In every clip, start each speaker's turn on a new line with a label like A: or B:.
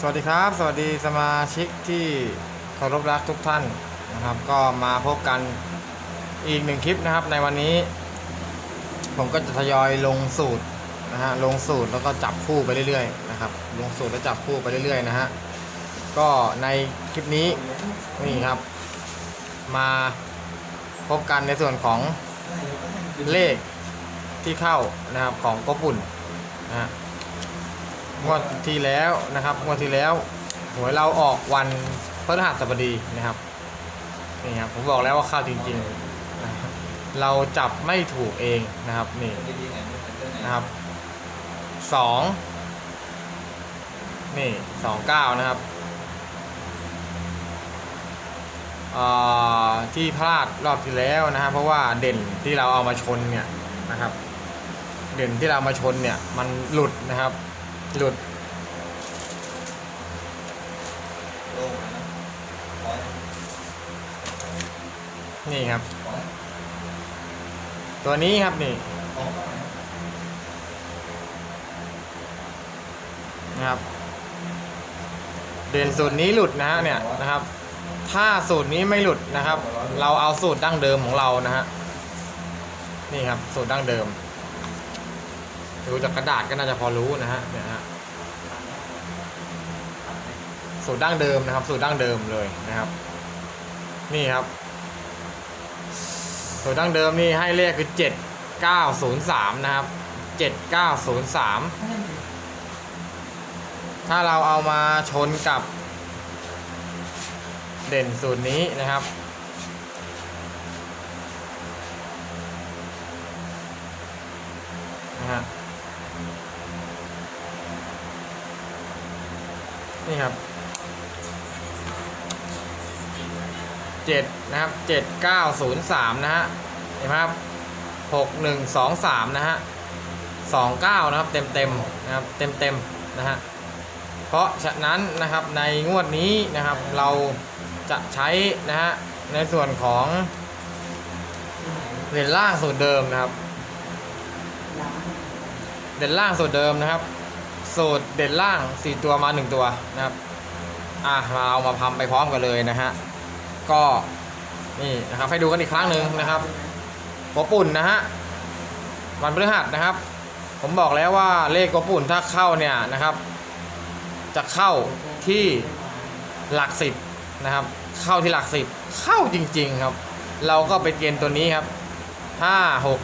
A: สวัสดีครับ สวัสดีสมาชิกที่เคารพรักทุกท่านนะครับ ก็มาพบกันอีกหนึ่งคลิปนะครับ ในวันนี้ ผมก็จะทยอยลงสูตรนะฮะลงสูตรแล้วก็จับคู่ไปเรื่อยๆนะครับ ลงสูตรแล้วจับคู่ไปเรื่อยๆนะฮะก็ในคลิปนี้นี่ครับ มาพบกันในส่วนของเลขที่เข้านะครับของกปุ่นนะฮะ งวดที่แล้วนะครับงวดที่แล้วหวยเราออกวันพฤหัสบดีนะครับนี่ครับผมบอกแล้วว่าเข้าจริงๆนะครับเราจับไม่ถูกเองนะครับนี่นะครับสองนี่สองเก้านะครับที่พลาดรอบที่แล้วนะครับ เพราะว่าเด่นที่เราเอามาชนเนี่ยนะครับ เด่นที่เรามาชนเนี่ยมันหลุดนะครับ หลุดนี่ครับ ตัวนี้ครับนี่นะครับ เด่นสูตรนี้หลุดนะฮะเนี่ยนะครับ ถ้าสูตรนี้ไม่หลุดนะครับ เราเอาสูตรดั้งเดิมของเรานะฮะนี่ครับ สูตรดั้งเดิมดูจากกระดาษก็น่าจะพอรู้นะฮะเนี่ยฮะ สูตรดั้งเดิมนะครับ สูตรดั้งเดิมเลยนะครับ นี่ครับ สูตรดั้งเดิมนี่ให้เลขคือเจ็ดเก้าศูนย์สามนะครับเจ็ดเก้าศูนย์สามถ้าเราเอามาชนกับเด่นสูตรนี้นะครับ นะฮะนี่ครับ เจ็ดนะครับเจ็ดเก้าศูนย์สามนะฮะเห็นไหมครับหกหนึ่งสองสามนะฮะสองเก้านะครับเต็มเต็มนะครับเต็มเต็มนะฮะเพราะฉะนั้นนะครับในงวดนี้นะครับเราจะใช้นะฮะในส่วนของเด่นล่างสูตรเดิมนะครับ เด่นล่างสูตรเดิมนะครับ สูตรเด่นล่าง 4 ตัวมา 1 ตัวนะครับ อะ มาเอามาพัมไปพร้อมกันเลยนะฮะ ก็นี่นะครับให้ดูกันอีกครั้งหนึ่งนะครับหัวปุ่นนะฮะวันพฤหัสนะครับ ผมบอกแล้วว่าเลขกปุ่นถ้าเข้าเนี่ยนะครับ จะเข้าที่หลักสิบนะครับ เข้าที่หลักสิบเข้าจริง ๆครับ เราก็ไปเกณฑ์ตัวนี้ครับห้าหก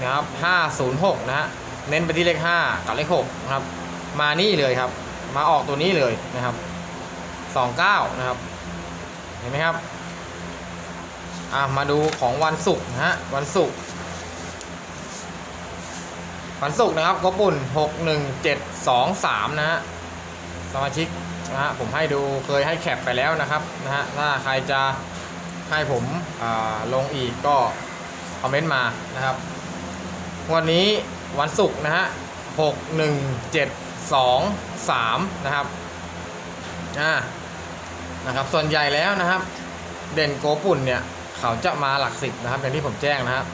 A: นะครับห้าศูนย์หกนะฮะเน้นไปที่เลขห้ากับเลขหกนะครับ มานี่เลยครับ มาออกตัวนี้เลยนะครับสองเก้านะครับ เห็นไหมครับอะมาดูของวันศุกร์นะฮะวันศุกร์วันศุกร์นะครับกปุ่นหกหนึ่งเจ็ดสองสามนะฮะสมาชิกนะฮะผมให้ดูเคยให้แคปไปแล้วนะครับนะฮะถ้าใครจะให้ผมลงอีกก็คอมเมนต์มานะครับ วันนี้วันศุกร์นะฮะหกหนึ่งเจ็ดสองสามนะครับอ่า นะครับ ส่วนใหญ่แล้วนะครับ เด่นโกปุ่นเนี่ย เขาจะมาหลักสิบนะครับอย่างที่ผมแจ้งนะครับ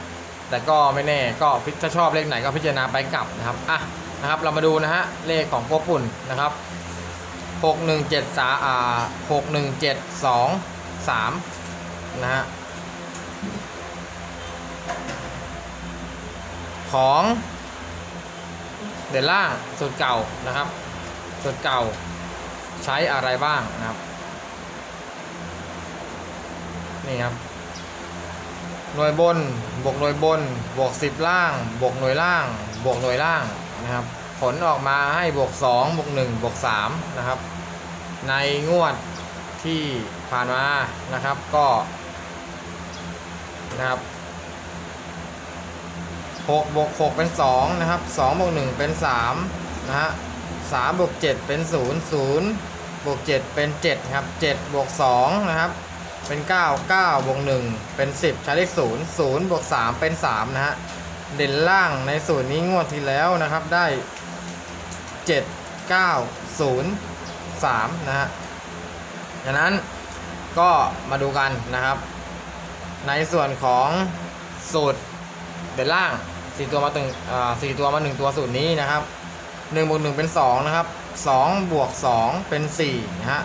A: แต่ก็ไม่แน่ก็พิถ้าชอบเลขไหนก็พิจารณาไปกลับนะครับอะนะครับ เรามาดูนะฮะเลขของโกปุ่นนะครับหกหนึ่งเจ็ดสาอ่าหกหนึ่งเจ็ดสองสามนะฮะของเด่นล่างสุดเก่านะครับ สุดเก่าใช้อะไรบ้างนะครับ นี่ครับ หน่วยบน บวกหน่วยบน บวกสิบล่าง บวกหน่วยล่าง บวกหน่วยล่างนะครับ ผลออกมาให้บวกสองบวกหนึ่งบวกสามนะครับ ในงวดที่ผ่านมานะครับก็นะครับหกบวกหกเป็นสองนะครับสองบวกหนึ่งเป็นสามนะฮะสามบวกเจ็ดเป็นศูนย์ศูนย์บวกเจ็ดเป็นเจ็ดครับเจ็ดบวกสองนะครับ เป็น 9 9บวก1เป็น 10 ใช้เลข 0 0บวก3เป็น 3 นะฮะ เด่นล่างในสูตรนี้งวดที่แล้วนะครับได้ 7 9 0 3 นะฮะดังนั้นก็มาดูกันนะครับ ในส่วนของสูตรเด่นล่าง 4 ตัวมาตึงอ่า4ตัวมา 1 ตัวสูตรนี้นะครับ1บวก1เป็น 2 นะครับสองบวกสองเป็นสี่นะฮะ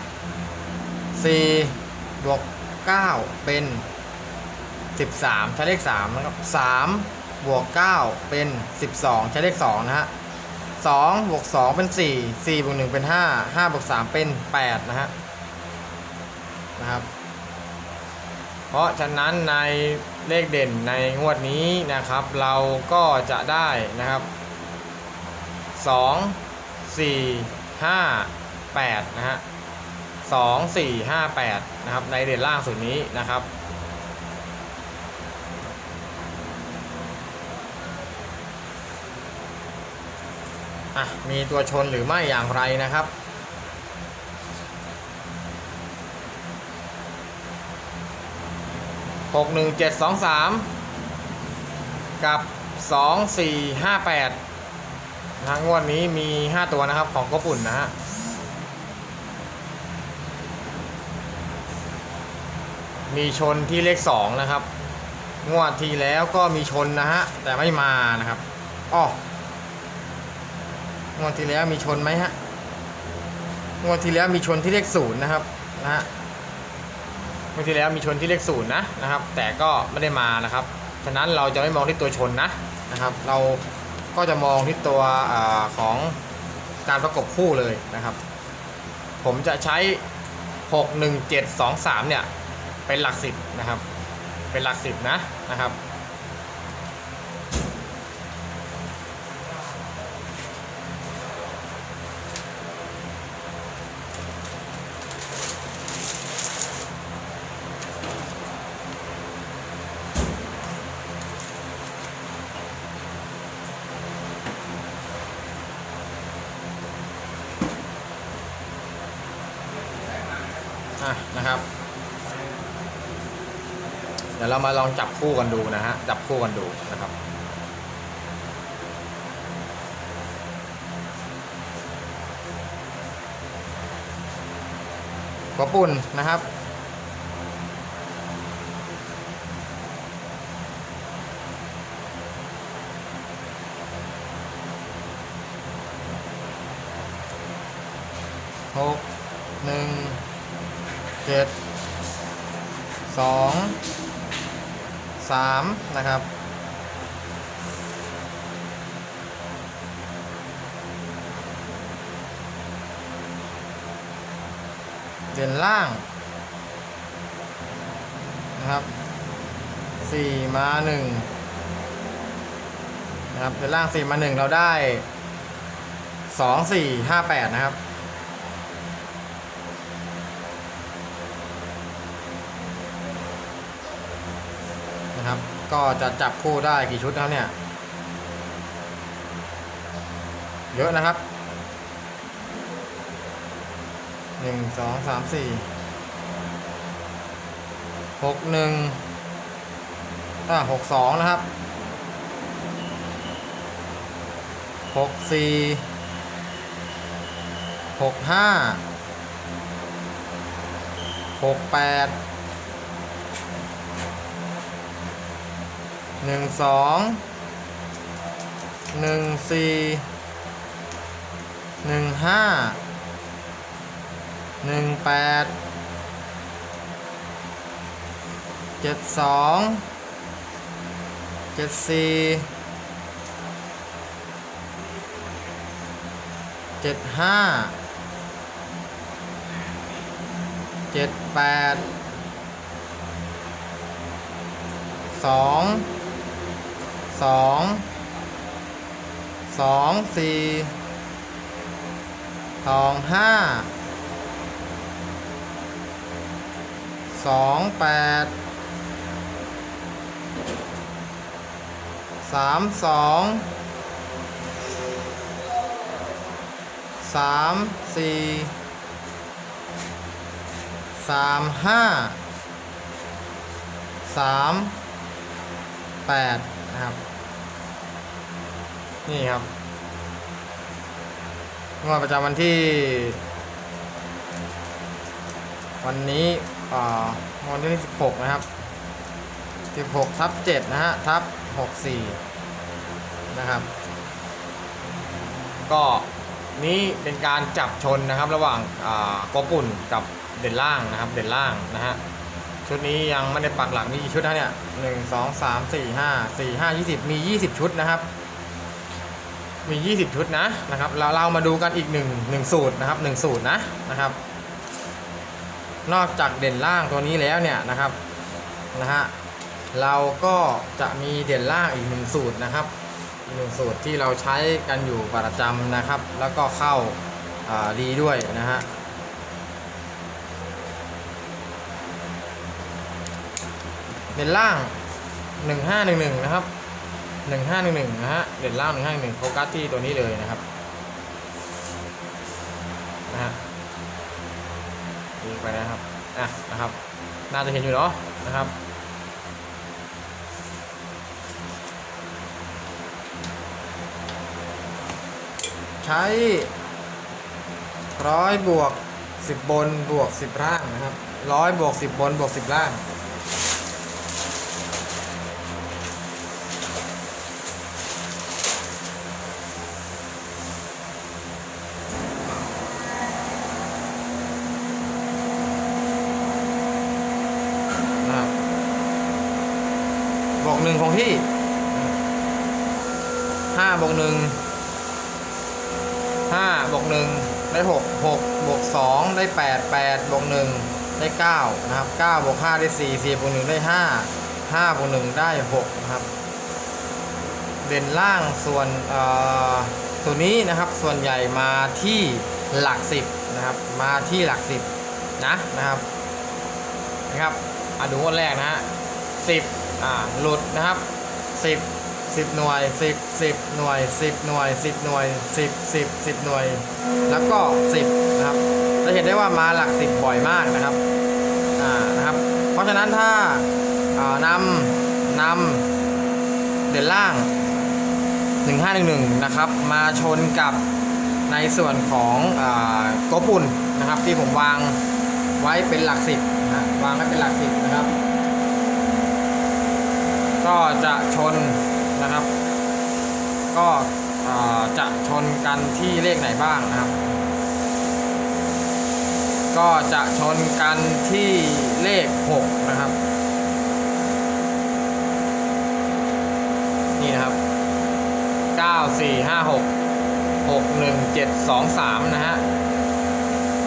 A: สี่บวก เก้าเป็นสิบสามใช้เลขสามนะครับสามบวกเก้าเป็นสิบสองใช้เลขสองนะฮะสองบวกสองเป็นสี่สี่บวกหนึ่งเป็นห้าห้าบวกสามเป็นแปดนะฮะนะครับ เพราะฉะนั้นในเลขเด่นในงวดนี้นะครับ เราก็จะได้นะครับ 2 4 5 8 นะฮะ 2 4 5 8 นะครับ ในเด่นล่างสุดนี้นะครับ อะ มีตัวชนหรือไม่อย่างไรนะครับหกหนึ่งเจ็ดสองสามกับสองสี่ห้าแปดนะงวดนี้มีห้าตัวนะครับของก๊ปุ่นนะฮะ มีชนที่เลขสองนะครับ งวดที่แล้วก็มีชนนะฮะ แต่ไม่มานะครับอ้องวดที่แล้วมีชนไหมฮะ งวดที่แล้วมีชนที่เลขศูนย์นะครับนะฮะเมื่อที่แล้วมีชนที่เลขศูนย์นะนะครับ แต่ก็ไม่ได้มานะครับ ฉะนั้นเราจะไม่มองที่ตัวชนนะนะครับ เราก็จะมองที่ตัวอของการประกบคู่เลยนะครับ ผมจะใช้ 6 1 7 2 3 เนี่ย เป็นหลักสิบนะครับ เป็นหลักสิบนะนะครับ อะนะครับ เดี๋ยวเรามาลองจับคู่กันดูนะฮะ จับคู่กันดูนะครับ กระปุ่นนะครับ หก หนึ่ง เจ็ด สอง สามนะครับ เด่นล่างนะครับสี่มาหนึ่งนะครับ เด่นล่างสี่มาหนึ่งเราได้สองสี่ห้าแปดนะครับ นะครับ ก็จะจับคู่ได้กี่ชุดนะครับเนี่ย เยอะนะครับหนึ่งสองสามสี่หกหนึ่งอ่าหกสองนะครับหกสี่หกห้าหกแปด หนึ่งสองหนึ่งสี่หนึ่งห้าหนึ่งแปดเจ็ดสองเจ็ดสี่เจ็ดห้าเจ็ดแปดสอง สองสองสี่สองห้าสองแปดสามสองสามสี่สามห้าสาม แปดนะครับ นี่ครับงวดประจำวันที่ วันนี้อ่วันที่16 นะครับ 16ทับ7นะฮะทับ64 นะครับ ก็นี้เป็นการจับชนนะครับระหว่างอ่ากปุ่นกับเด่นล่างนะครับ เด่นล่างนะฮะ ชุดนี้ยังไม่ได้ปักหลักมีกี่ชุดนะเนี่ยหนึ่งสองสามสี่ห้าสี่ห้ายี่สิบมียี่สิบชุดนะครับ มี 20 ชุดนะนะครับแล้วเรามาดูกันอีกหนึ่งหนึ่งสูตรนะครับหนึ่งสูตรนะนะครับ นอกจากเด่นล่างตัวนี้แล้วเนี่ยนะครับนะฮะเราก็จะมีเด่นล่างอีกหนึ่งสูตรนะครับหนึ่งสูตรที่เราใช้กันอยู่ประจำนะครับ แล้วก็เข้าอ่าดีด้วยนะฮะ เด่นล่าง 1511 นะครับ 1511 นะฮะ เด่นล่าง 1511 โฟกัสที่ตัวนี้เลยนะครับ นะฮะดีไปนะครับ อะ นะครับ น่าจะเห็นอยู่เนาะ นะครับใช้ร้อยบวกสิบบนบวกสิบล่างนะครับร้อยบวกสิบบนบวกสิบล่าง นะครับบวกหนึ่งของที่ห้าบวกหนึ่งห้าบวกหนึ่งได้หกหกบวกสองได้แปดแปดบว กหนึ่งได้เก้านะครับเก้าบวกห้าได้สี่สี่บวกหนึ่งได้ห้าห้าบวกหนึ่งได้หกนะครับ เด่นล่างส่วนเอ่อตัวนี้นะครับส่วนใหญ่มาที่หลักสิบนะครับ มาที่หลักสิบนะนะครับนะครับอะดูคนแรกนะฮะสิบอ่าหลุดนะครับสิบสิบหน่วยสิบสิบหน่วยสิบหน่วยสิบหน่วยสิบสิบสิบหน่วย แล้วก็สิบนะครับ จะเห็นได้ว่ามาหลักสิบบ่อยมากนะครับอ่านะครับ เพราะฉะนั้นถ้าอ่านำนำเด่นล่าง 1511 นะครับ มาชนกับในส่วนของอ่าโกปุ่นนะครับ ที่ผมวางไว้เป็นหลักสิบนะวางไว้เป็นหลักสิบนะครับ ก็จะชนนะครับ ก็จะชนกันที่เลขไหนบ้างนะครับ ก็จะชนกันที่เลข 6 นะครับ นี่นะครับ 9 4 5 6 6 1 7 2 3 นะฮะ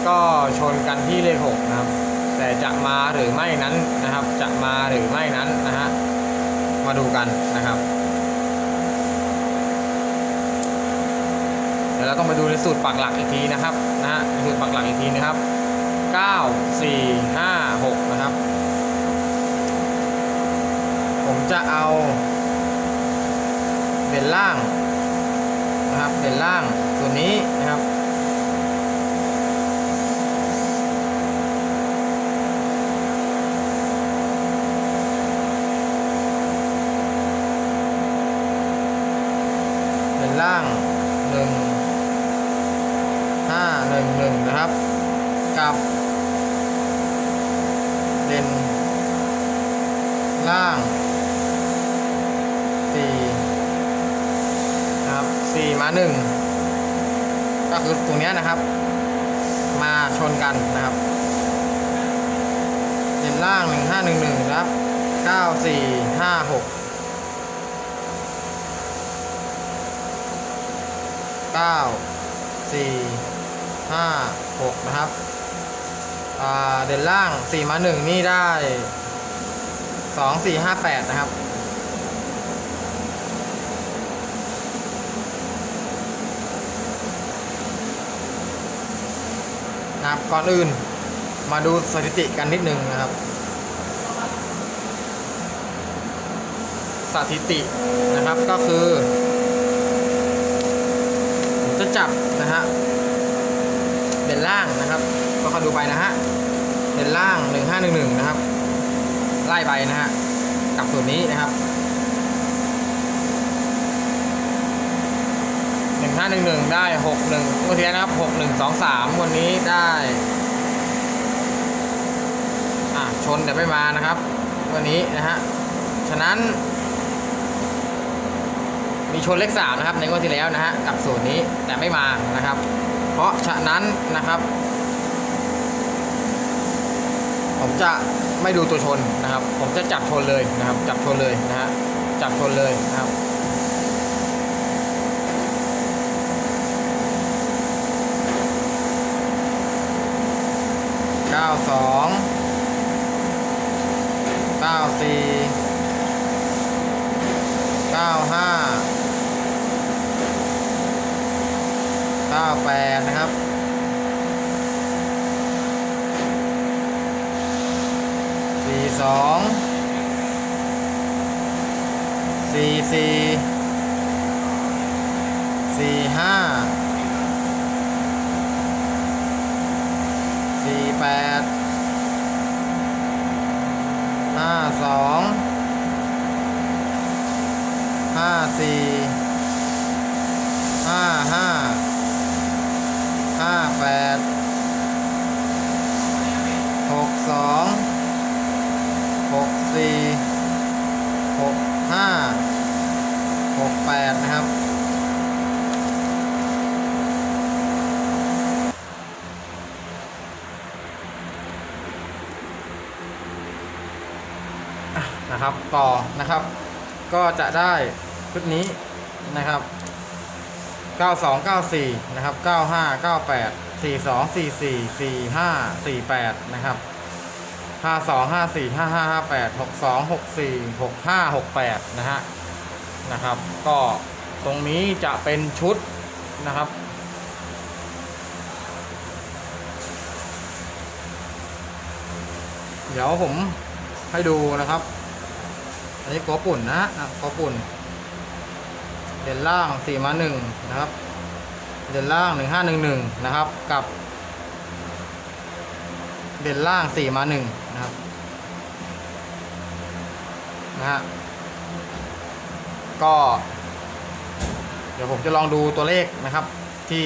A: ก็ชนกันที่เลข 6 นะครับ แต่จะมาหรือไม่นั้นนะครับ จะมาหรือไม่นั้นนะฮะ มาดูกันนะครับเดี๋ยวเราต้องไปดูในสูตรปักหลักอีกทีนะครับนะฮะในสูตรปักหลักอีกทีนะครับ 9 4 5 6 นะครับ ผมจะเอาเด่นล่างนะครับเด่นล่างส่วนนี้นะครับเด่นล่างหนึ่งห้าหนึ่งหนึ่งนะครับ กับเด่นล่างสี่นะครับสี่มาหนึ่งก็คือตรงนี้นะครับ มาชนกันนะครับเด่นล่างหนึ่งห้าหนึ่งหนึ่งนะครับเก้าสี่ห้าหกเก้าสี่ห้าหกนะครับ เด่นล่างสี่มาหนึ่งนี่ได้สองสี่ห้าแปดนะครับ นะครับ ก่อนอื่นมาดูสถิติกันนิดนึงนะครับ สถิตินะครับก็คือผมจะจับนะฮะเด่นล่างนะครับ ก็คอยดูไปนะฮะ เด่นล่าง 1511 นะครับ ไล่ไปนะฮะกับส่วนนี้นะครับหนึ่งห้าหนึ่งหนึ่งได้หกหนึ่งเมื่อกี้นะครับหกหนึ่งสองสามวันนี้ได้ อะ ชนแต่ไม่มานะครับ วันนี้นะฮะ ฉะนั้น มีชนเลขสามนะครับ ในงวดที่แล้วนะฮะ กับสูตรนี้แต่ไม่มานะครับ เพราะฉะนั้นนะครับ ผมจะไม่ดูตัวชนนะครับ ผมจะจับชนเลยนะครับ จับชนเลยนะฮะจับชนเลยนะครับเก้าสองเก้าสี่เก้าห้าเก้าแปดนะครับ สองสี่สี่สี่ห้าสี่แปดห้าสองห้าสี่ห้าห้าห้าแปดหกสองหก สี่หกห้าหกแปดนะครับ นะครับต่อนะครับ ก็จะได้ชุดนี้นะครับ9294 นะครับ 9598 4244 45 48 นะครับ 5254 5558 6264 6568นะฮะนะครับ ก็ตรงนี้จะเป็นชุดนะครับเดี๋ยวผมให้ดูนะครับ อันนี้กอปุ่นนะนะกอปุ่น เด่นล่างสี่มาหนึ่งนะครับ เด่นล่างหนึ่งห้าหนึ่งหนึ่งนะครับ กับ เด่นล่างสี่มาหนึ่ง นะฮะ ก็ เดี๋ยวผมจะลองดูตัวเลขนะครับที่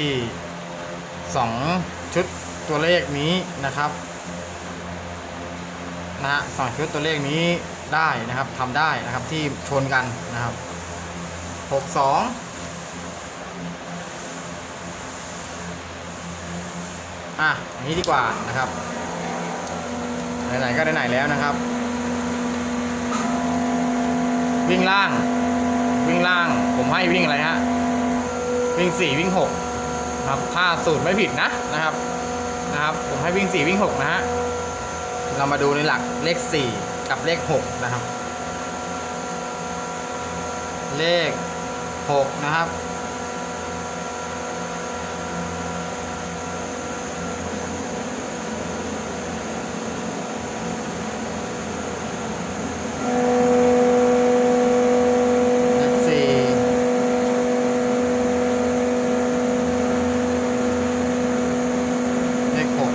A: สองชุดตัวเลขนี้นะครับนะฮะสองชุดตัวเลขนี้ได้นะครับทำได้นะครับที่ชนกันนะครับหกสองอะอย่างนี้ดีกว่านะครับไหนๆก็ไหนๆแล้วนะครับ วิ่งล่าง วิ่งล่าง ผมให้วิ่งอะไรฮะ วิ่งสี่วิ่งหกครับ ถ้าสูตรไม่ผิดนะนะครับ นะครับ ผมให้วิ่งสี่วิ่งหกนะฮะ เรามาดูในหลักเลขสี่กับเลขหกนะครับ เลขหกนะครับ เลขสี่เลขหก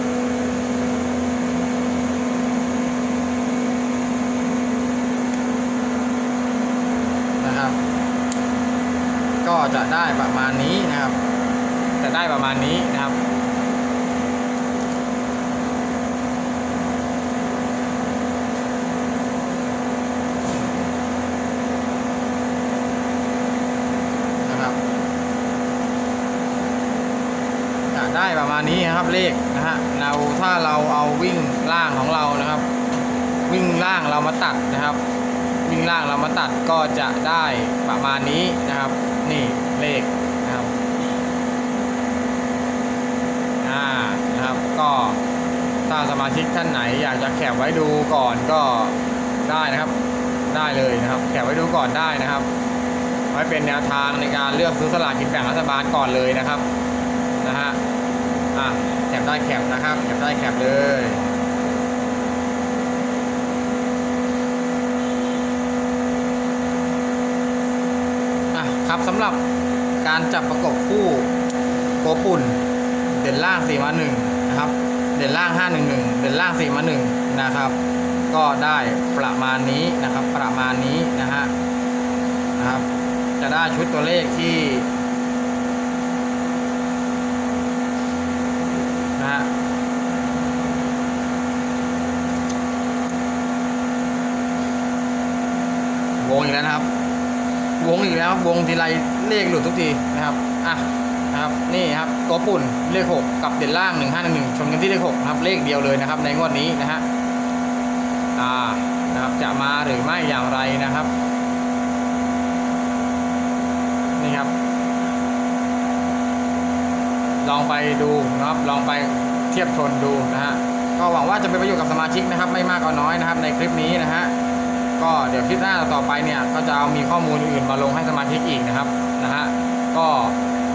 A: นะครับ ก็จะได้ประมาณนี้นะครับ จะได้ประมาณนี้นะครับ นะครับ จะได้ประมา ณนี้นะครับเลขนะฮะเราถ้าเราเอาวิ่งล่างของเรานะครับ วิ่งล่างเรามาตัดนะครับ วิ่งล่างเรามาตัดก็จะได้ประมาณนี้นะครับ นี่เลขนะครับอ่านะครับก็ถ้าสมาชิกท่านไหนอยากจะแคปไว้ดูก่อนก็ได้นะครับ ได้เลยนะครับแคปไว้ดูก่อนได้นะครับ ไว้เป็นแนวทางในการเลือกซื้อสลากกินแบ่งรัฐบาลก่อนเลยนะครับนะฮะอะแคป ได้แคปนะครับแคปได้แคปเลยอะครับสำหรับการจับประกบคู่โกปุ่น เด่นล่าง4มา1นะครับ เด่นล่าง 511 เด่นล่าง4มา1นะครับ ก็ได้ประมาณนี้นะครับ ประมาณนี้นะฮะนะครับ จะได้ชุดตัวเลขที่นะฮะวงอีกแล้ว นะครับ วงทีไรเลขหลุดทุกทีนะครับอะนะครับนี่ครับตัวปุ่นเลขหกกับเด่นล่างหนึ่งห้าหนึ่งหนึ่งชนกันที่เลขหกนะครับเลขเดียวเลยนะครับ ในงวดนี้นะฮะอ่านะครับจะมาหรือไม่อย่างไรนะครับนี่ครับ ลองไปดูนะครับลองไปเทียบชนดูนะฮะก็หวังว่าจะเป็นประโยชน์กับสมาชิกนะครับ ไม่มากก็น้อยนะครับ ในคลิปนี้นะฮะ ก็เดี๋ยวคลิปหน้าต่อไปเนี่ยก็จะเอามีข้อมูลอื่นมาลงให้สมาชิกอีกนะครับนะฮะก็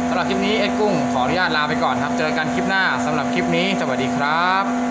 A: สำหรับคลิปนี้เอ็ดกุ้งขออนุญาตลาไปก่อนครับ เจอกันคลิปหน้าสำหรับคลิปนี้สวัสดีครับ